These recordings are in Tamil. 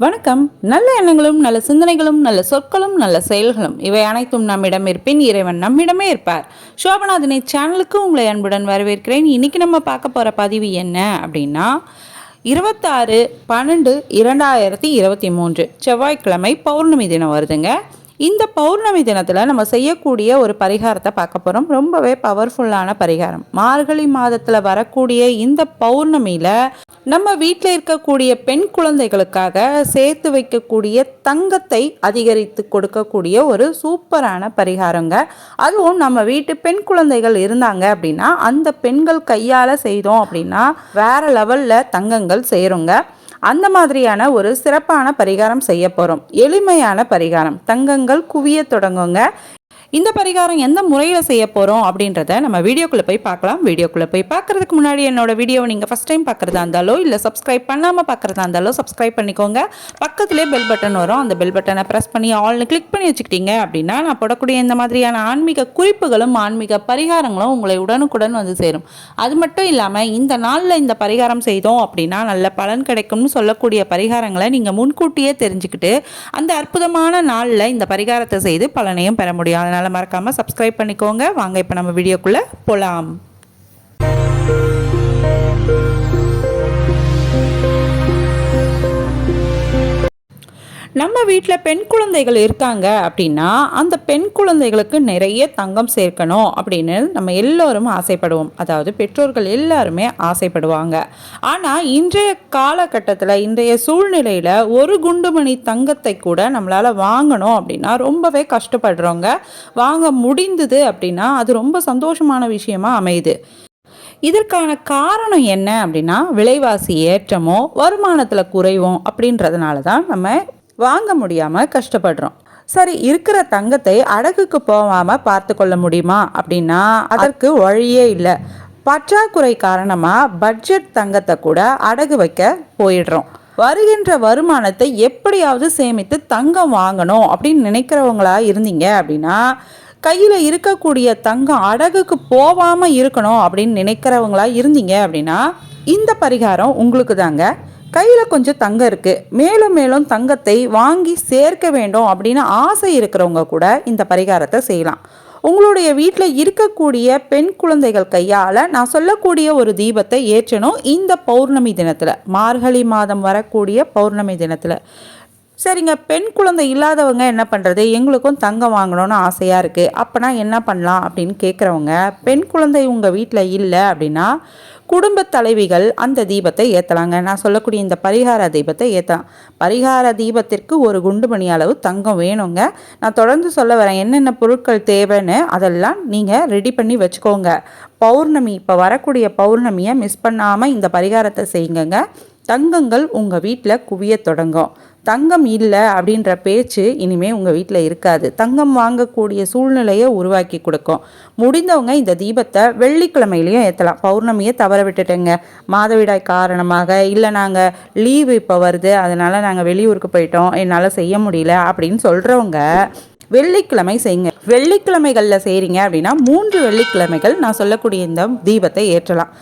வணக்கம். நல்ல எண்ணங்களும் நல்ல சிந்தனைகளும் நல்ல சொற்களும் நல்ல செயல்களும் இவை அனைத்தும் நம்மிடம் இருப்பின் இறைவன் நம்மிடமே இருப்பார். சோபநாதனை சேனலுக்கு உங்களை அன்புடன் வரவேற்கிறேன். இன்றைக்கி நம்ம பார்க்க போகிற பதிவு என்ன அப்படின்னா இருபத்தாறு பன்னெண்டு இரண்டாயிரத்தி இருபத்தி மூன்று செவ்வாய்க்கிழமை பௌர்ணமி தினம் வருதுங்க. இந்த பௌர்ணமி தினத்தில் நம்ம செய்யக்கூடிய ஒரு பரிகாரத்தை பார்க்க போகிறோம் ரொம்பவே பவர்ஃபுல்லான பரிகாரம். மார்கழி மாதத்தில் வரக்கூடிய இந்த பௌர்ணமியில் நம்ம வீட்டில் இருக்கக்கூடிய பெண் குழந்தைகளுக்காக சேர்த்து வைக்கக்கூடிய தங்கத்தை அதிகரித்து கொடுக்கக்கூடிய ஒரு சூப்பரான பரிகாரங்க. அதுவும் நம்ம வீட்டு பெண் குழந்தைகள் இருந்தாங்க அப்படின்னா அந்த பெண்கள் கையால் செய்தோம் அப்படின்னா வேற லெவலில் தங்கங்கள் சேருங்க. அந்த மாதிரியான ஒரு சிறப்பான பரிகாரம் செய்ய போகிறோம் எளிமையான பரிகாரம். தங்கங்கள் குவிய தொடங்குங்க. இந்த பரிகாரம் எந்த முறையில் செய்ய போகிறோம் அப்படின்றத நம்ம வீடியோக்குள்ளே போய் பார்க்கலாம். வீடியோக்குள்ளே போய் பார்க்குறதுக்கு முன்னாடி என்னோட வீடியோவை நீங்கள் ஃபஸ்ட் டைம் பார்க்குறதா இருந்தாலோ இல்லை சப்ஸ்கிரைப் பண்ணாமல் பார்க்குறதா இருந்தாலோ சப்ஸ்கிரைப் பண்ணிக்கோங்க. பக்கத்துலேயே பெல் பட்டன் வரும். அந்த பெல் பட்டனை ப்ரெஸ் பண்ணி ஆல்னு கிளிக் பண்ணி வச்சுக்கிட்டீங்க அப்படின்னா நான் போடக்கூடிய இந்த மாதிரியான ஆன்மீக குறிப்புகளும் ஆன்மீக பரிகாரங்களும் உங்களை உடனுக்குடன் வந்து சேரும். அது மட்டும் இல்லாமல் இந்த நாளில் இந்த பரிகாரம் செய்தோம் அப்படின்னா நல்ல பலன் கிடைக்கும்னு சொல்லக்கூடிய பரிகாரங்களை நீங்கள் முன்கூட்டியே தெரிஞ்சுக்கிட்டு அந்த அற்புதமான நாளில் இந்த பரிகாரத்தை செய்து பலனையும் பெற முடியும். அதனால் மறக்காமல் சப்ஸ்கிரைப் பண்ணிக்கோங்க. வாங்க இப்போ நம்ம வீடியோக்குள்ளே போகலாம் நம்ம வீட்டில் பெண் குழந்தைகள் இருக்காங்க அப்படின்னா அந்த பெண் குழந்தைகளுக்கு நிறைய தங்கம் சேர்க்கணும் அப்படின்னு நம்ம எல்லோரும் ஆசைப்படுவோம். அதாவது பெற்றோர்கள் எல்லாருமே ஆசைப்படுவாங்க. ஆனால் இன்றைய காலகட்டத்தில் இன்றைய சூழ்நிலையில் ஒரு குண்டுமணி தங்கத்தை கூட நம்மளால் வாங்கணும் அப்படின்னா ரொம்பவே கஷ்டப்படுறோங்க. வாங்க முடிந்தது அப்படின்னா அது ரொம்ப சந்தோஷமான விஷயமா அமையுது. இதற்கான காரணம் என்ன அப்படின்னா விலைவாசி ஏற்றமோ வருமானத்தில் குறைவும் அப்படின்றதுனால தான் நம்ம வாங்க முடியாமல் கஷ்டப்படுறோம். சரி இருக்கிற தங்கத்தை அடகுக்கு போகாமல் பார்த்து கொள்ள முடியுமா? அப்படின்னா அதற்கு வழியே இல்லை. பற்றாக்குறை காரணமாக பட்ஜெட் தங்கத்தை கூட அடகு வைக்க போயிடுறோம். வருகின்ற வருமானத்தை எப்படியாவது சேமித்து தங்கம் வாங்கணும் அப்படின்னு நினைக்கிறவங்களா இருந்தீங்க அப்படின்னா கையில் இருக்கக்கூடிய தங்கம் அடகுக்கு போகாமல் இருக்கணும் அப்படின்னு நினைக்கிறவங்களா இருந்தீங்க அப்படின்னா இந்த பரிகாரம் உங்களுக்கு தாங்க கையில் கொஞ்சம் தங்கம் இருக்குது மேலும் மேலும் தங்கத்தை வாங்கி சேர்க்க வேண்டும் அப்படின்னு ஆசை இருக்கிறவங்க கூட இந்த பரிகாரத்தை செய்யலாம். உங்களுடைய வீட்டில் இருக்கக்கூடிய பெண் குழந்தைகள் கையால் நான் சொல்லக்கூடிய ஒரு தீபத்தை ஏற்றணும் இந்த பௌர்ணமி தினத்தில். மார்கழி மாதம் வரக்கூடிய பௌர்ணமி தினத்தில். சரிங்க பெண் குழந்தை இல்லாதவங்க என்ன பண்ணுறது எங்களுக்கும் தங்கம் வாங்கணும்னு ஆசையாக இருக்குது அப்போனா என்ன பண்ணலாம் அப்படின்னு கேட்குறவங்க பெண் குழந்தை உங்கள் வீட்டில் இல்லை அப்படின்னா குடும்ப தலைவிகள் அந்த தீபத்தை ஏற்றலாங்க நான் சொல்லக்கூடிய இந்த பரிகார தீபத்தை ஏற்றலாம் பரிகார தீபத்திற்கு ஒரு குண்டு மணி அளவு தங்கம் வேணுங்க. நான் தொடர்ந்து சொல்ல வரேன் என்னென்ன பொருட்கள் தேவைன்னு அதெல்லாம் நீங்கள் ரெடி பண்ணி வச்சுக்கோங்க. பௌர்ணமி இப்போ வரக்கூடிய பௌர்ணமியை மிஸ் பண்ணாமல் இந்த பரிகாரத்தை செய்யுங்க தங்கங்கள் உங்கள் வீட்டில் குவிய தொடங்கும். தங்கம் இல்லை அப்படின்ற பேச்சு இனிமேல் உங்கள் வீட்டில் இருக்காது. தங்கம் வாங்கக்கூடிய சூழ்நிலையை உருவாக்கி கொடுக்கும். முடிந்தவங்க இந்த தீபத்தை வெள்ளிக்கிழமையிலையும் ஏற்றலாம் பௌர்ணமியை தவற விட்டுட்டேங்க. மாதவிடாய் காரணமாக இல்லை நாங்கள் லீவு இப்போ வருது. அதனால் நாங்கள் வெளியூருக்கு போயிட்டோம். என்னால் செய்ய முடியல அப்படின்னு சொல்கிறவங்க வெள்ளிக்கிழமை செய்யுங்க. வெள்ளிக்கிழமைகளில் செய்கிறீங்க அப்படின்னா மூன்று வெள்ளிக்கிழமைகள் நான் சொல்லக்கூடிய இந்த தீபத்தை ஏற்றலாம்.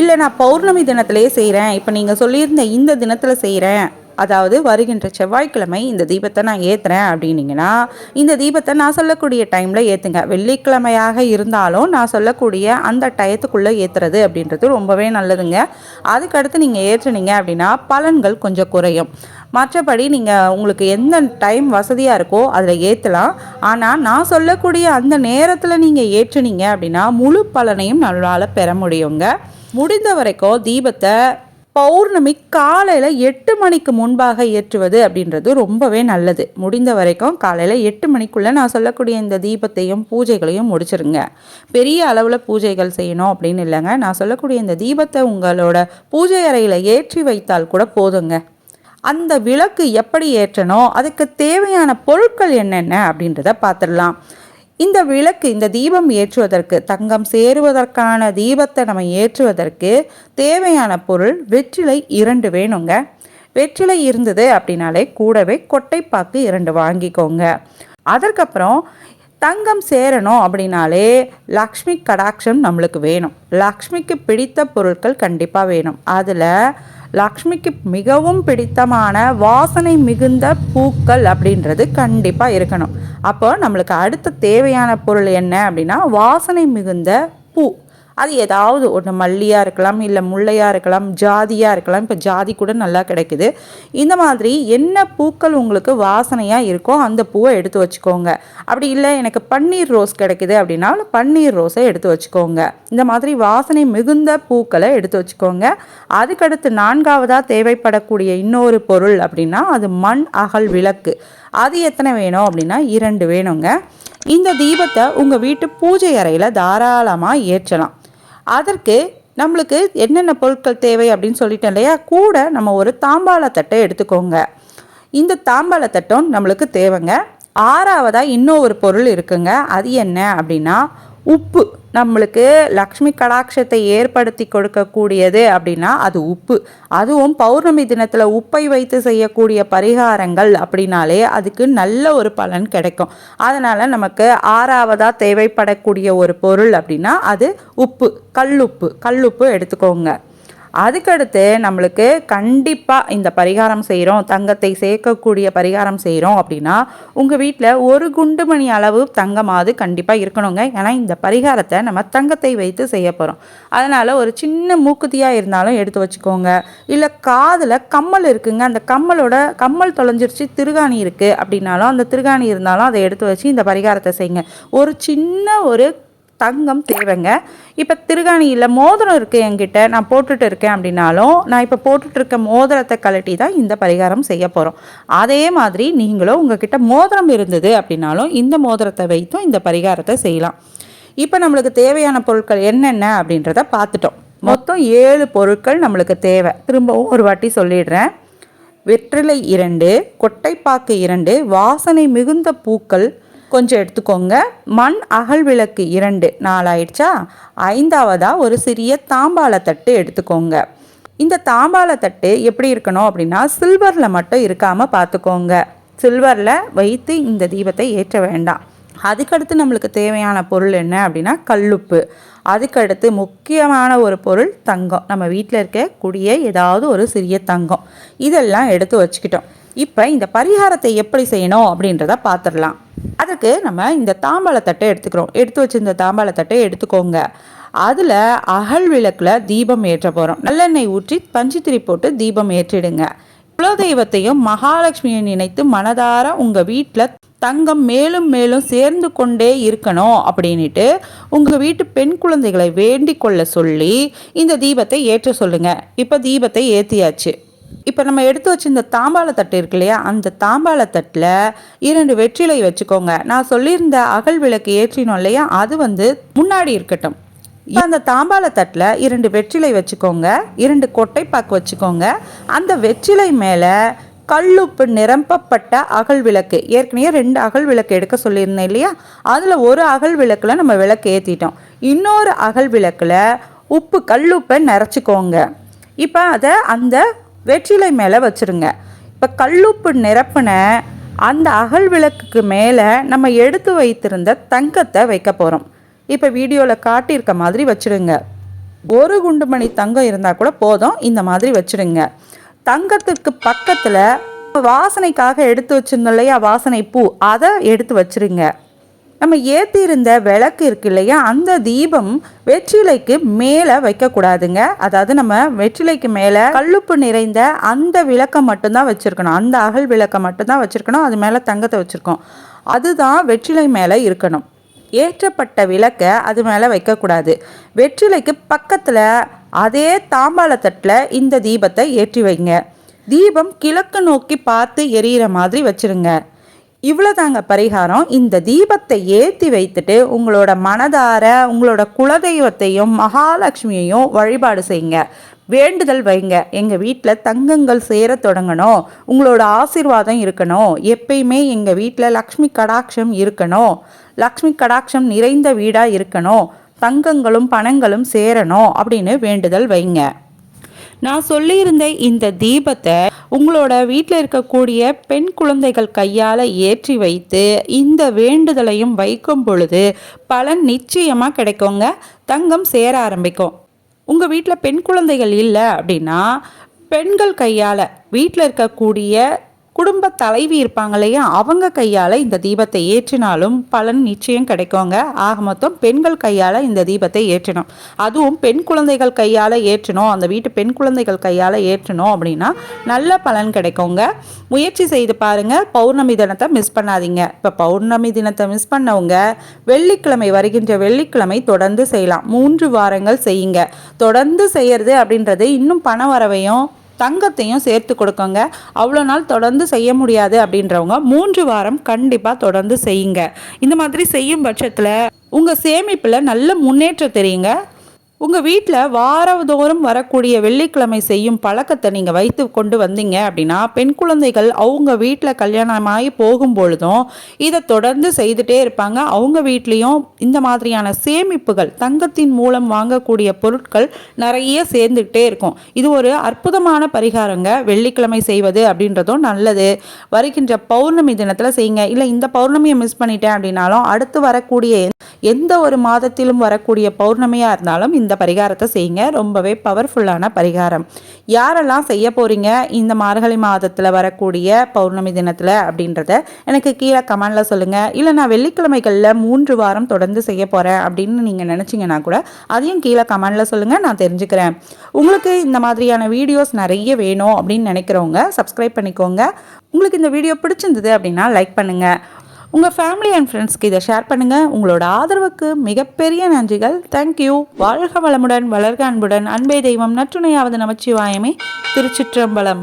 இல்லை நான் பௌர்ணமி தினத்திலேயே செய்கிறேன் இப்போ நீங்கள் சொல்லியிருந்த இந்த தினத்தில் செய்கிறேன் அதாவது வருகின்ற செவ்வாய்க்கிழமை இந்த தீபத்தை நான் ஏற்றுறேன் அப்படின்னீங்கன்னா இந்த தீபத்தை நான் சொல்லக்கூடிய டைமில் ஏற்றுங்க வெள்ளிக்கிழமையாக இருந்தாலும் நான் சொல்லக்கூடிய அந்த டயத்துக்குள்ளே ஏற்றுறது அப்படின்றது ரொம்பவே நல்லதுங்க. அதுக்கடுத்து நீங்கள் ஏற்றுனீங்க அப்படின்னா பலன்கள் கொஞ்சம் குறையும். மற்றபடி நீங்கள் உங்களுக்கு எந்த டைம் வசதியாக இருக்கோ அதில் ஏற்றலாம் ஆனால் நான் சொல்லக்கூடிய அந்த நேரத்தில் நீங்கள் ஏற்றுனீங்க அப்படின்னா முழு பலனையும் நம்மளால் பெற முடியுங்க. முடிந்த வரைக்கும் தீபத்தை பௌர்ணமி காலையில் எட்டு மணிக்கு முன்பாக ஏற்றுவது அப்படின்றது ரொம்பவே நல்லது. முடிந்த வரைக்கும் காலையில் எட்டு மணிக்குள்ளே நான் சொல்லக்கூடிய இந்த தீபத்தையும் பூஜைகளையும் முடிச்சிருங்க. பெரிய அளவில் பூஜைகள் செய்யணும் அப்படின்னு இல்லைங்க. நான் சொல்லக்கூடிய இந்த தீபத்தை உங்களோட பூஜை அறையில் ஏற்றி வைத்தால் கூட போதுங்க. அந்த விளக்கு எப்படி ஏற்றணும் அதுக்கு தேவையான பொருட்கள் என்னென்ன அப்படின்றத பார்த்துடலாம். இந்த விளக்கு இந்த தீபம் ஏற்றுவதற்கு தங்கம் சேருவதற்கான தீபத்தை நம்ம ஏற்றுவதற்கு தேவையான பொருள் வெற்றிலை இரண்டு வேணுங்க. வெற்றிலை இருந்தது அப்படின்னாலே கூடவே கொட்டைப்பாக்கு இரண்டு வாங்கிக்கோங்க. அதற்கப்புறம் தங்கம் சேரணும் அப்படின்னாலே லக்ஷ்மி கடாட்சம் நம்மளுக்கு வேணும். லக்ஷ்மிக்கு பிடித்த பொருட்கள் கண்டிப்பாக வேணும். அதில் லக்ஷ்மிக்கு மிகவும் பிடித்தமான வாசனை மிகுந்த பூக்கள் அப்படின்றது கண்டிப்பாக இருக்கணும். அப்போ நம்மளுக்கு அடுத்த தேவையான பொருள் என்ன அப்படின்னா வாசனை மிகுந்த பூ. அது ஏதாவது ஒன்று மல்லியாக இருக்கலாம் இல்லை முல்லையாக இருக்கலாம் ஜாதியாக இருக்கலாம். இப்போ ஜாதி கூட நல்லா கிடைக்குது. இந்த மாதிரி என்ன பூக்கள் உங்களுக்கு வாசனையாக இருக்கோ அந்த பூவை எடுத்து வச்சுக்கோங்க. அப்படி இல்லை எனக்கு பன்னீர் ரோஸ் கிடைக்குது அப்படின்னா பன்னீர் ரோஸை எடுத்து வச்சுக்கோங்க. இந்த மாதிரி வாசனை மிகுந்த பூக்களை எடுத்து வச்சுக்கோங்க. அதுக்கடுத்து நான்காவதாக தேவைப்படக்கூடிய இன்னொரு பொருள் அப்படின்னா அது மண் அகல் விளக்கு. அது எத்தனை வேணும் அப்படின்னா இரண்டு வேணுங்க. இந்த தீபத்தை உங்கள் வீட்டு பூஜை அறையில் தாராளமாக ஏற்றலாம். அதற்கு நம்மளுக்கு என்னென்ன பொருட்கள் தேவை அப்படின்னு சொல்லிட்டேன் இல்லையா? கூட நம்ம ஒரு தாம்பாள தட்டை எடுத்துக்கோங்க. இந்த தாம்பாள தட்டம் நம்மளுக்கு தேவைங்க. ஆறாவதாக இன்னும் ஒரு பொருள் இருக்குங்க. அது என்ன அப்படின்னா உப்பு. நம்மளுக்கு லக்ஷ்மி கடாட்சத்தை ஏற்படுத்தி கொடுக்கக்கூடியது அப்படின்னா அது உப்பு. அதுவும் பௌர்ணமி தினத்தில் உப்பை வைத்து செய்யக்கூடிய பரிகாரங்கள் அப்படின்னாலே அதுக்கு நல்ல ஒரு பலன் கிடைக்கும். அதனால் நமக்கு ஆறாவதாக தேவைப்படக்கூடிய ஒரு பொருள் அப்படின்னா அது உப்பு கல்லுப்பு. கல்லுப்பு எடுத்துக்கோங்க. அதுக்கடுத்து நம்மளுக்கு கண்டிப்பாக இந்த பரிகாரம் செய்கிறோம் தங்கத்தை சேர்க்கக்கூடிய பரிகாரம் செய்கிறோம் அப்படின்னா உங்கள் வீட்டில் ஒரு குண்டு மணி அளவு தங்கமாவது கண்டிப்பாக இருக்கணுங்க. ஏன்னா இந்த பரிகாரத்தை நம்ம தங்கத்தை வைத்து செய்ய போகிறோம் அதனால் ஒரு சின்ன மூக்குத்தியாக இருந்தாலும் எடுத்து வச்சுக்கோங்க. இல்லை காதில் கம்மல் இருக்குங்க. அந்த கம்மலோட கம்மல் தொலைஞ்சிருச்சு திருகாணி இருக்குது அப்படின்னாலும் அந்த திருகாணி இருந்தாலும் அதை எடுத்து வச்சு இந்த பரிகாரத்தை செய்யுங்க. ஒரு சின்ன ஒரு தங்கம் தேவைங்க. இப்போ திருகாணியில் மோதிரம் இருக்குது என்கிட்ட. நான் போட்டுட்டு இருக்கேன் அப்படின்னாலும் நான் இப்போ போட்டுட்ருக்க மோதிரத்தை கழட்டி தான் இந்த பரிகாரம் செய்ய போகிறோம் அதே மாதிரி நீங்களும் உங்ககிட்ட மோதிரம் இருந்தது அப்படின்னாலும் இந்த மோதிரத்தை வைத்தும் இந்த பரிகாரத்தை செய்யலாம். இப்போ நம்மளுக்கு தேவையான பொருட்கள் என்னென்ன அப்படின்றத பார்த்துட்டோம். மொத்தம் ஏழு பொருட்கள் நம்மளுக்கு தேவை. திரும்பவும் ஒரு வாட்டி சொல்லிடுறேன். வெற்றிலை இரண்டு கொட்டைப்பாக்கு இரண்டு வாசனை மிகுந்த பூக்கள் கொஞ்சம் எடுத்துக்கோங்க. மண் அகல் விளக்கு இரண்டு. நாலாயிடுச்சா? ஐந்தாவதாக ஒரு சிறிய தாம்பாள தட்டு எடுத்துக்கோங்க. இந்த தாம்பாள தட்டு எப்படி இருக்கணும் அப்படின்னா சில்வரில் மட்டும் இருக்காமல் பார்த்துக்கோங்க. சில்வரில் வைத்து இந்த தீபத்தை ஏற்ற வேண்டாம். அதுக்கடுத்து நம்மளுக்கு தேவையான பொருள் என்ன அப்படின்னா கல்லுப்பு. அதுக்கடுத்து முக்கியமான ஒரு பொருள் தங்கம். நம்ம வீட்டில் இருக்கக்கூடிய ஏதாவது ஒரு சிறிய தங்கம். இதெல்லாம் எடுத்து வச்சுக்கிட்டோம். இப்போ இந்த பரிகாரத்தை எப்படி செய்யணும் அப்படின்றத பார்த்துடலாம் அதுக்கு நம்ம இந்த தாம்பாளத்தட்டை எடுத்துக்கிறோம். எடுத்து வச்சிருந்த தாம்பாளத்தட்டை எடுத்துக்கோங்க. அதில் அகல் விளக்கில் தீபம் ஏற்ற போகிறோம் நல்லெண்ணெய் ஊற்றி பஞ்சுத்திரி போட்டு தீபம் ஏற்றிடுங்க. குலதெய்வத்தையும் மகாலட்சுமியை நினைத்து மனதார உங்கள் வீட்டில் தங்கம் மேலும் மேலும் சேர்ந்து கொண்டே இருக்கணும் அப்படின்ட்டு உங்கள் வீட்டு பெண் குழந்தைகளை வேண்டிக் கொள்ள சொல்லி இந்த தீபத்தை ஏற்ற சொல்லுங்கள் இப்போ தீபத்தை ஏற்றியாச்சு இப்போ நம்ம எடுத்து வச்சிருந்த தாம்பாள தட்டு இருக்கு இல்லையா அந்த தாம்பாள தட்டில் இரண்டு வெற்றிலை வச்சுக்கோங்க. நான் சொல்லியிருந்த அகல் விளக்கு ஏற்றினோம் இல்லையா அது வந்து முன்னாடி இருக்கட்டும். இப்போ அந்த தாம்பாள தட்டில் இரண்டு வெற்றிலை வச்சுக்கோங்க இரண்டு கொட்டைப்பாக்கு வச்சுக்கோங்க. அந்த வெற்றிலை மேலே கல்லுப்பு நிரம்பப்பட்ட அகல் விளக்கு ஏற்கனவே ரெண்டு அகல் விளக்கு எடுக்க சொல்லியிருந்தேன் இல்லையா அதில் ஒரு அகல் விளக்கில் நம்ம விளக்கு ஏற்றிட்டோம் இன்னொரு அகல் விளக்கில் உப்பு கல்லுப்பை நிறச்சிக்கோங்க. இப்போ அதை அந்த வெற்றிலை மேலே வச்சுருங்க. இப்போ கல்லுப்பு நிரப்பின அந்த அகல் விளக்குக்கு மேலே நம்ம எடுத்து வைத்திருந்த தங்கத்தை வைக்க போகிறோம் இப்போ வீடியோவில் காட்டியிருக்க மாதிரி வச்சுடுங்க. ஒரு குண்டு மணி தங்கம் இருந்தால் கூட போதும் இந்த மாதிரி வச்சுடுங்க. தங்கத்துக்கு பக்கத்தில் வாசனைக்காக எடுத்து வச்சுருந்தோம் இல்லையா வாசனை பூ அதை எடுத்து வச்சுருங்க நம்ம ஏற்றிருந்த விளக்கு இருக்கு இல்லையா? அந்த தீபம் வெற்றிலைக்கு மேலே வைக்கக்கூடாதுங்க. அதாவது நம்ம வெற்றிலைக்கு மேலே கல்லுப்பு நிறைந்த அந்த விளக்கை மட்டும்தான் வச்சுருக்கணும். அந்த அகல் விளக்கை மட்டும்தான் வச்சுருக்கணும். அது மேலே தங்கத்தை வச்சுருக்கோம். அதுதான் வெற்றிலை மேலே இருக்கணும். ஏற்றப்பட்ட விளக்கை அது மேலே வைக்கக்கூடாது. வெற்றிலைக்கு பக்கத்தில் அதே தாம்பாளத்தட்டில் இந்த தீபத்தை ஏற்றி வைங்க. தீபம் கிழக்கு நோக்கி பார்த்து எரியிற மாதிரி வச்சுருங்க. இவ்வளோதாங்க பரிகாரம். இந்த தீபத்தை ஏற்றி வைத்துட்டு உங்களோட மனதார உங்களோட குலதெய்வத்தையும் மகாலட்சுமியையும் வழிபாடு செய்யுங்க. வேண்டுதல் வைங்க. எங்கள் வீட்டில் தங்கங்கள் சேர தொடங்கணும். உங்களோட ஆசிர்வாதம் இருக்கணும். எப்பயுமே எங்கள் வீட்டில் லக்ஷ்மி கடாட்சம் இருக்கணும். லக்ஷ்மி கடாட்சம் நிறைந்த வீடாக இருக்கணும். தங்கங்களும் பணங்களும் சேரணும் அப்படின்னு வேண்டுதல் வைங்க. நான் சொல்லியிருந்த இந்த தீபத்தை உங்களோட வீட்டில் இருக்கக்கூடிய பெண் குழந்தைகள் கையால் ஏற்றி வைத்து இந்த வேண்டுதலையும் வைக்கும் பொழுது பலன் நிச்சயமாக கிடைக்குங்க. தங்கம் சேர ஆரம்பிக்கும். உங்கள் வீட்டில் பெண் குழந்தைகள் இல்லை அப்படின்னா பெண்கள் கையால் வீட்டில் இருக்கக்கூடிய குடும்ப தலைவி இருப்பாங்க இல்லையா அவங்க கையால் இந்த தீபத்தை ஏற்றினாலும் பலன் நிச்சயம் கிடைக்குங்க. ஆக மொத்தம் பெண்கள் கையால் இந்த தீபத்தை ஏற்றணும். அதுவும் பெண் குழந்தைகள் கையால் ஏற்றணும். அந்த வீட்டு பெண் குழந்தைகள் கையால் ஏற்றணும் அப்படின்னா நல்ல பலன் கிடைக்குங்க. முயற்சி செய்து பாருங்கள் பௌர்ணமி தினத்தை மிஸ் பண்ணாதீங்க. இப்போ பௌர்ணமி தினத்தை மிஸ் பண்ணவங்க வெள்ளிக்கிழமை வருகின்ற வெள்ளிக்கிழமை தொடர்ந்து செய்யலாம். மூன்று வாரங்கள் செய்யுங்க. தொடர்ந்து செய்யறது அப்படின்றது இன்னும் பண வரவையும் தங்கத்தையும் சேர்த்து கொடுக்கோங்க. அவ்வளோ நாள் தொடர்ந்து செய்ய முடியாது அப்படின்றவங்க மூன்று வாரம் கண்டிப்பாக தொடர்ந்து செய்யுங்க. இந்த மாதிரி செய்யும் பட்சத்தில் உங்கள் சேமிப்பில் நல்ல முன்னேற்றம் தெரியுங்க. உங்கள் வீட்டில் வாரதோறும் வரக்கூடிய வெள்ளிக்கிழமை செய்யும் பழக்கத்தை நீங்கள் வைத்து கொண்டு வந்தீங்க அப்படின்னா பெண் குழந்தைகள் அவங்க வீட்டில் கல்யாணமாகி போகும் பொழுதும் இதை தொடர்ந்து செய்துட்டே இருப்பாங்க. அவங்க வீட்லேயும் இந்த மாதிரியான சேமிப்புகள் தங்கத்தின் மூலம் வாங்கக்கூடிய பொருட்கள் நிறைய சேர்ந்துக்கிட்டே இருக்கும். இது ஒரு அற்புதமான பரிகாரங்க. வெள்ளிக்கிழமை செய்வது அப்படின்றதும் நல்லது. வருகின்ற பௌர்ணமி தினத்தில் செய்யுங்க. இல்லை இந்த பௌர்ணமியை மிஸ் பண்ணிட்டேன் அப்படின்னாலும் அடுத்து வரக்கூடிய எந்த ஒரு மாதத்திலும் வரக்கூடிய பௌர்ணமியாக இருந்தாலும் இந்த இந்த பரிகாரத்தை செய்யுங்க. ரொம்பவே பவர்ஃபுல்லான பரிகாரம். யாரெல்லாம் செய்ய போகிறீங்க இந்த மார்கழி மாதத்தில் வரக்கூடிய பௌர்ணமி தினத்தில் அப்படின்றத எனக்கு கீழே கமெண்டில் சொல்லுங்கள் இல்லை நான் வெள்ளிக்கிழமைகளில் மூன்று வாரம் தொடர்ந்து செய்ய போகிறேன் அப்படின்னு நீங்கள் நினச்சிங்கன்னா கூட அதையும் கீழே கமெண்டில் சொல்லுங்கள் நான் தெரிஞ்சுக்கிறேன். உங்களுக்கு இந்த மாதிரியான வீடியோஸ் நிறைய வேணும் அப்படின்னு நினைக்கிறவங்க சப்ஸ்கிரைப் பண்ணிக்கோங்க. உங்களுக்கு இந்த வீடியோ பிடிச்சிருந்தது அப்படின்னா லைக் பண்ணுங்கள் உங்கள் ஃபேமிலி அண்ட் ஃப்ரெண்ட்ஸ்க்கு இதை ஷேர் பண்ணுங்கள் உங்களோட ஆதரவுக்கு மிகப்பெரிய நன்றிகள். தேங்க்யூ வாழ்க வளமுடன் வளர்க அன்புடன். அன்பே தெய்வம் நற்றுணையாவது நமச்சிவாயமே. திருச்சிற்றம்பலம்.